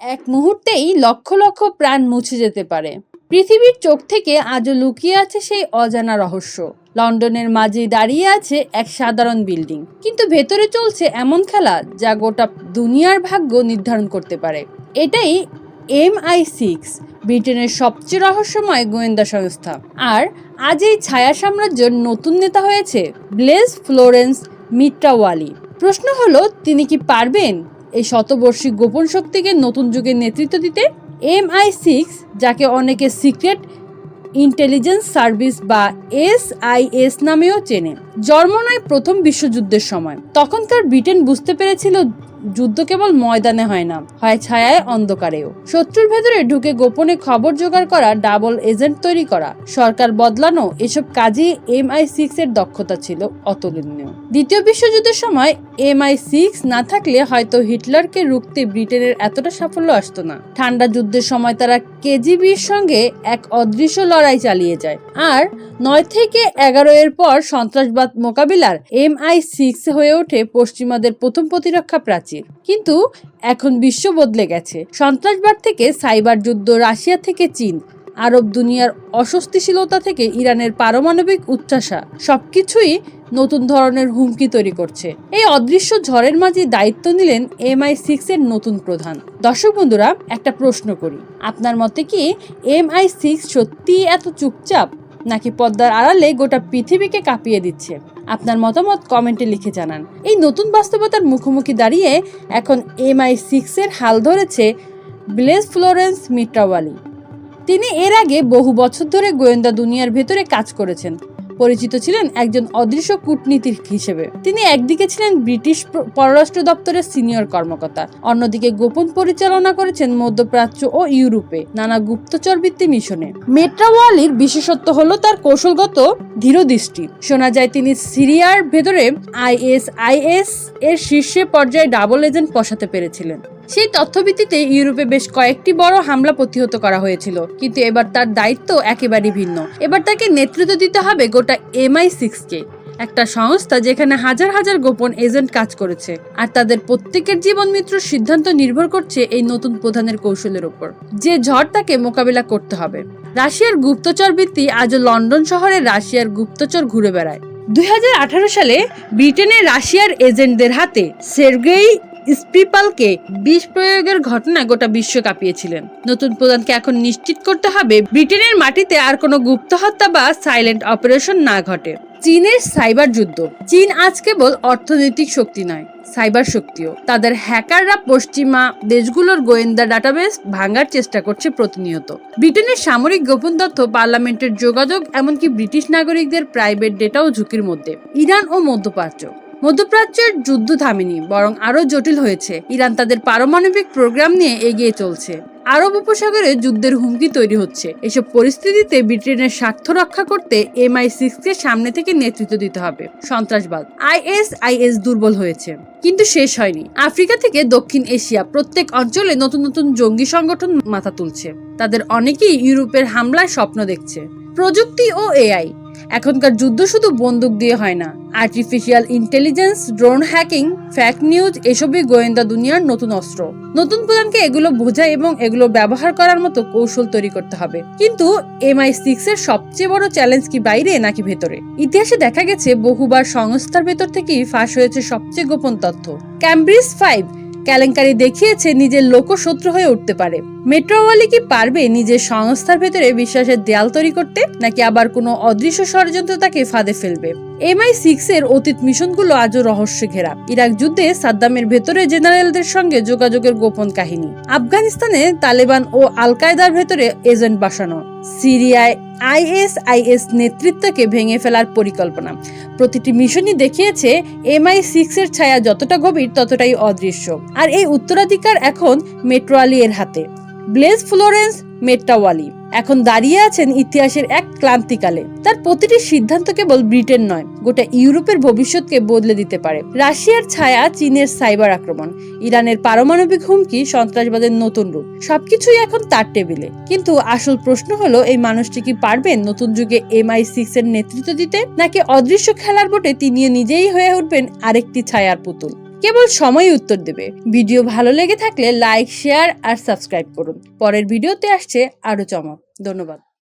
এক মুহূর্তেই লক্ষ লক্ষ প্রাণ মুছে যেতে পারে। পৃথিবীর চোখ থেকে আজও লুকিয়ে আছে সেই অজানা রহস্য। লন্ডনের মাঝে দাঁড়িয়ে আছে এক সাধারণ বিল্ডিং। কিন্তু ভেতরে চলছে এমন খেলা যা গোটা দুনিয়ার ভাগ্য নির্ধারণ করতে পারে। এটাই এম আই সিক্স, ব্রিটেনের সবচেয়ে রহস্যময় গোয়েন্দা সংস্থা। আর আজ এই ছায়া সাম্রাজ্যের নতুন নেতা হয়েছে ব্লেজ ফ্লোরেন্স মিট্রাওয়ালি। প্রশ্ন হলো, তিনি কি পারবেন? এই শতবর্ষী গোপন শক্তিকে নতুন যুগের নেতৃত্ব দিতে এম আই সিক্স, যাকে অনেকে সিক্রেট ইন্টেলিজেন্স সার্ভিস বা এস আই এস নামেও চেনে, জন্ম নয় প্রথম বিশ্বযুদ্ধের সময়। তখনকার ব্রিটেন বুঝতে পেরেছিল যুদ্ধ কেবল ময়দানে হয় না, হয় ছায়ায় অন্ধকারেও। শত্রুর ভেতরে ঢুকে গোপনে খবর জোগাড় করা, ডাবল এজেন্ট তৈরি করা, সরকার বদলানো, এসব কাজে এম আই সিক্স এর দক্ষতা ছিল অতুলনীয়। দ্বিতীয় বিশ্বযুদ্ধের সময় এম আই সিক্স না থাকলে হয়তো হিটলারকে রুখতে ব্রিটেনের এতটা সাফল্য আসতো না। ঠান্ডা যুদ্ধের সময় তারা কেজিবির সঙ্গে এক অদৃশ্য লড়াই চালিয়ে যায়। আর নয় থেকে এগারো এর পর সন্ত্রাসবাদ মোকাবিলার এম আই সিক্স হয়ে ওঠে পশ্চিমাদের প্রথম প্রতিরক্ষা প্রাচীর। কিন্তু এখন বিশ্ব বদলে গেছে। সন্ত্রাসবাদ থেকে সাইবার যুদ্ধ রাশিয়া থেকে চীন, আরব দুনিয়ার অস্বস্তিশীলতা থেকে ইরানের পারমাণবিক উচ্চাসা সবকিছুই নতুন ধরনের হুমকি তৈরি করছে। এই অদৃশ্য ঝড়ের মাঝে দায়িত্ব নিলেন এম আই সিক্স এর নতুন প্রধান। দর্শক বন্ধুরা, একটা প্রশ্ন করি। আপনার মতে কি এম আই সিক্স সত্যি এত চুপচাপ, নাকি পদ্মার আড়ালে গোটা পৃথিবীকে কাঁপিয়ে দিচ্ছে? আপনার মতামত কমেন্টে লিখে জানান। এই নতুন বাস্তবতার মুখোমুখি দাঁড়িয়ে এখন এমআই সিক্সের সিক্স হাল ধরেছে ব্লেজ ফ্লোরেন্স মিট্রাওয়ালি তিনি এর আগে বহু বছর ধরে গোয়েন্দা দুনিয়ার ভেতরে কাজ করেছেন। পরিচিত ছিলেন একজন অদৃশ্য কূটনীতিক হিসেবে। তিনি একদিকে ছিলেন ব্রিটিশ পররাষ্ট্র দপ্তরের সিনিয়র কর্মকর্তা, অন্যদিকে গোপন পরিচালনা করেছেন মধ্যপ্রাচ্য ও ইউরোপে নানা গুপ্তচর ভিত্তি মিশনে। মেট্রাওয়ালির বিশেষত্ব হলো তার কৌশলগত ধীরদৃষ্টি। শোনা যায়, তিনি সিরিয়ার ভেতরে আইএস আইএস এর শীর্ষে পর্যায়ে ডাবল এজেন্ট বসাতে পেরেছিলেন। সেই তথ্যভিত্তিতে ইউরোপে বেশ কয়েকটি বড় হামলা প্রতিহত করা হয়েছিল, কিন্তু এবার তার দায়িত্ব একেবারেই ভিন্ন। এবার তাকে নেতৃত্ব দিতে হবে গোটা এমআই সিক্স কে একটা সংস্থা যেখানে হাজার হাজার গোপন এজেন্ট কাজ করেছে, আর তাদের প্রত্যেকের জীবন মিত্রর সিদ্ধান্ত নির্ভর করছে এই নতুন প্রধানের কৌশলের উপর। যে ঝড় তাকে মোকাবিলা করতে হবে। রাশিয়ার গুপ্তচর বৃত্তি আজও লন্ডন শহরে রাশিয়ার গুপ্তচর ঘুরে বেড়ায়। দুই হাজার আঠারো সালে ব্রিটেনের রাশিয়ার এজেন্টদের হাতে সের্গেই স্পিপালকে বিষ প্রয়োগের ঘটনা গোটা বিশ্ব কাঁপিয়েছিলেন। নতুন প্রধানকে এখন নিশ্চিত করতে হবে, ব্রিটেনের মাটিতে আর কোনো গুপ্ত হত্যা বা সাইলেন্ট অপারেশন না ঘটে। চীনের সাইবার যুদ্ধ। চীন আজ কেবল অর্থনৈতিক শক্তি নয়, সাইবার শক্তিও। তাদের হ্যাকাররা পশ্চিমা দেশগুলোর গোয়েন্দা ডাটাবেস ভাঙার চেষ্টা করছে প্রতিনিয়ত। ব্রিটেনের সামরিক গোপন তথ্য, পার্লামেন্টের যোগাযোগ, এমনকি ব্রিটিশ নাগরিকদের প্রাইভেট ডেটাও ঝুঁকির মধ্যে। ইরান ও মধ্যপ্রাচ্য। মধ্যপ্রাচ্যের যুদ্ধ থামেনি বরং আরও জটিল হয়েছে। ইরান তাদের পারমাণবিক প্রোগ্রাম নিয়ে এগিয়ে চলছে। আরব উপসাগরে যুদ্ধের হুমকি তৈরি হচ্ছে। এসব পরিস্থিতিতে ব্রিটেনের স্বার্থ রক্ষা করতে এমআই সিক্স কে সামনে থেকে নেতৃত্ব দিতে হবে। সন্ত্রাসবাদ। আইএস আইএস দুর্বল হয়েছে। কিন্তু শেষ হয়নি। আফ্রিকা থেকে দক্ষিণ এশিয়া প্রত্যেক অঞ্চলে নতুন নতুন জঙ্গি সংগঠন মাথা তুলছে। তাদের অনেকেই ইউরোপের হামলায় স্বপ্ন দেখছে। প্রযুক্তি ও এআই। এখনকার যুদ্ধ শুধু বন্দুক দিয়ে হয় না। Artificial intelligence drone hacking fake news এসবই গোয়েন্দা দুনিয়ার নতুন অস্ত্র। নতুন প্রধানকে এগুলো বোঝা এবং এগুলো ব্যবহার করার মতো কৌশল তৈরি করতে হবে। কিন্তু এমআই সিক্স এর সবচেয়ে বড় চ্যালেঞ্জ কি বাইরে নাকি ভেতরে? ইতিহাসে দেখা গেছে বহুবার সংস্থার ভেতর থেকেই ফাঁস হয়েছে সবচেয়ে গোপন তথ্য। ক্যামব্রিজ ফাইভ কেলেঙ্কারি দেখিয়েছে নিজের লোকশত্রু হয়ে উঠতে পারে। মেট্রোওয়ালি কি পারবে নিজের সংস্থার ভেতরে বিশ্বাসের দেয়াল তৈরি করতে, নাকি আবার কোনো অদৃশ্য ষড়যন্ত্র তাকে ফাঁদে ফেলবে? এমআই সিক্স এর অতীত মিশনগুলো আজও রহস্য ঘেরা। ইরাক যুদ্ধে সাদ্দামের ভেতরে জেনারেলদের সঙ্গে যোগাযোগের গোপন কাহিনী। আফগানিস্তানে তালেবান ও আল কায়দার ভেতরে এজেন্ট বসানো। সিরিয়ায় আইএস আইএস নেতৃত্বকে ভেঙে ফেলার পরিকল্পনা। প্রতিটি মিশনই দেখিয়েছে এমআই সিক্সের ছায়া যতটা গভীর, ততটাই অদৃশ্য। আর এই উত্তরাধিকার এখন মেট্রোয়ালিয়ের হাতে। ব্লেজ ফ্লোরেন্স মেট্রাওয়ালি এখন দাঁড়িয়ে আছেন ইতিহাসের এক ক্লান্তিকালে। তার প্রতিটি সিদ্ধান্ত কেবল ব্রিটেন নয়, গোটা ইউরোপের ভবিষ্যৎকে বদলে দিতে পারে। রাশিয়ার ছায়া চীনের সাইবার আক্রমণ। ইরানের পারমাণবিক হুমকি সন্ত্রাসবাদের নতুন রূপ। সবকিছুই এখন তার টেবিলে। কিন্তু আসল প্রশ্ন হলো, এই মানুষটি কি পারবেন নতুন যুগে এমআই সিক্স এর নেতৃত্ব দিতে? নাকি অদৃশ্য খেলার বোটে তিনি নিজেই হয়ে উঠবেন আরেকটি ছায়ার পুতুল? কেবল সময় উত্তর দেবে। ভিডিও ভালো লেগে থাকলে লাইক, শেয়ার আর সাবস্ক্রাইব করুন। পরের ভিডিওতে আসছে আরও চমক। ধন্যবাদ।